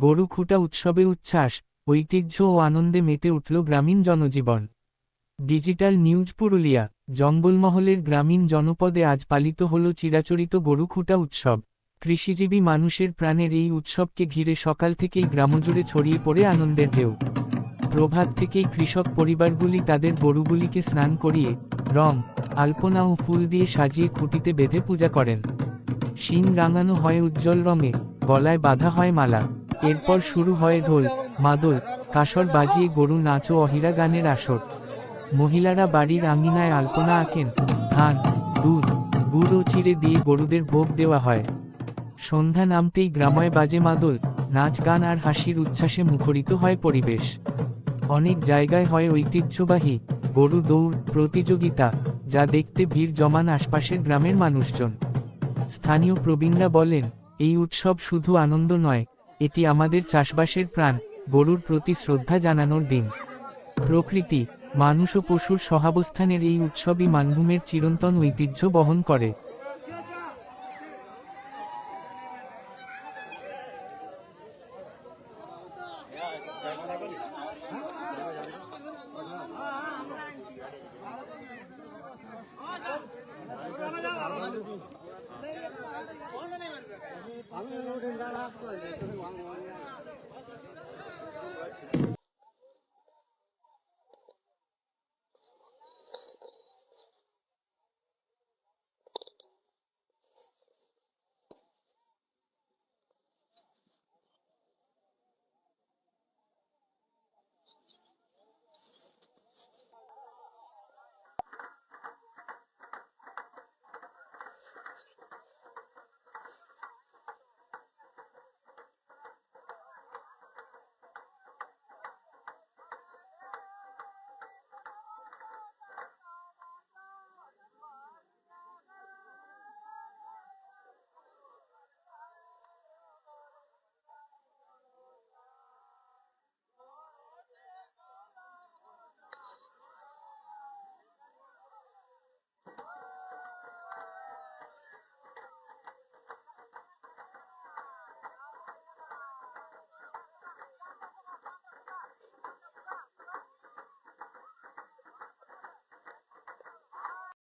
গরু খুঁটা উৎসবে উচ্ছ্বাস, ঐতিহ্য ও আনন্দে মেতে উঠল গ্রামীণ জনজীবন। ডিজিটাল নিউজ পুরুলিয়া, জঙ্গলমহলের গ্রামীণ জনপদে আজ পালিত হল চিরাচরিত গরু খুঁটা উৎসব। কৃষিজীবী মানুষের প্রাণের এই উৎসবকে ঘিরে সকাল থেকেই গ্রামজুড়ে ছড়িয়ে পড়ে আনন্দের ঢেউ। প্রভাত থেকেই কৃষক পরিবারগুলি তাদের গরুগুলিকে স্নান করিয়ে, রং, আলপনা ও ফুল দিয়ে সাজিয়ে খুঁটিতে বেঁধে পূজা করেন। শিং রাঙানো হয় উজ্জ্বল রঙে, গলায় বাঁধা হয় মালা। এরপর শুরু হয় ঢোল, মাদল, কাসর বাজিয়ে গরু নাচ ও অহিরা গানের আসর। মহিলারা বাড়ির আঙিনায় আলপনা আঁকেন, ধান, দুধ, গুড় ও চিড়ে দিয়ে গরুদের ভোগ দেওয়া হয়। সন্ধ্যা নামতেই গ্রাময় বাজে মাদল, নাচ গান আর হাসির উচ্ছ্বাসে মুখরিত হয় পরিবেশ। অনেক জায়গায় হয় ঐতিহ্যবাহী গরু দৌড়, প্রতিযোগিতা, যা দেখতে ভিড় জমান আশপাশের গ্রামের মানুষজন। স্থানীয় প্রবীণরা বলেন, এই উৎসব শুধু আনন্দ নয় এটি আমাদের চাষবাসের প্রাণ, গরুর প্রতি শ্রদ্ধা জানানোর দিন। প্রকৃতি, মানুষ ও পশুর সহাবস্থানের এই উৎসবই মানভূমের চিরন্তন ঐতিহ্য বহন করে। 对对就这玩玩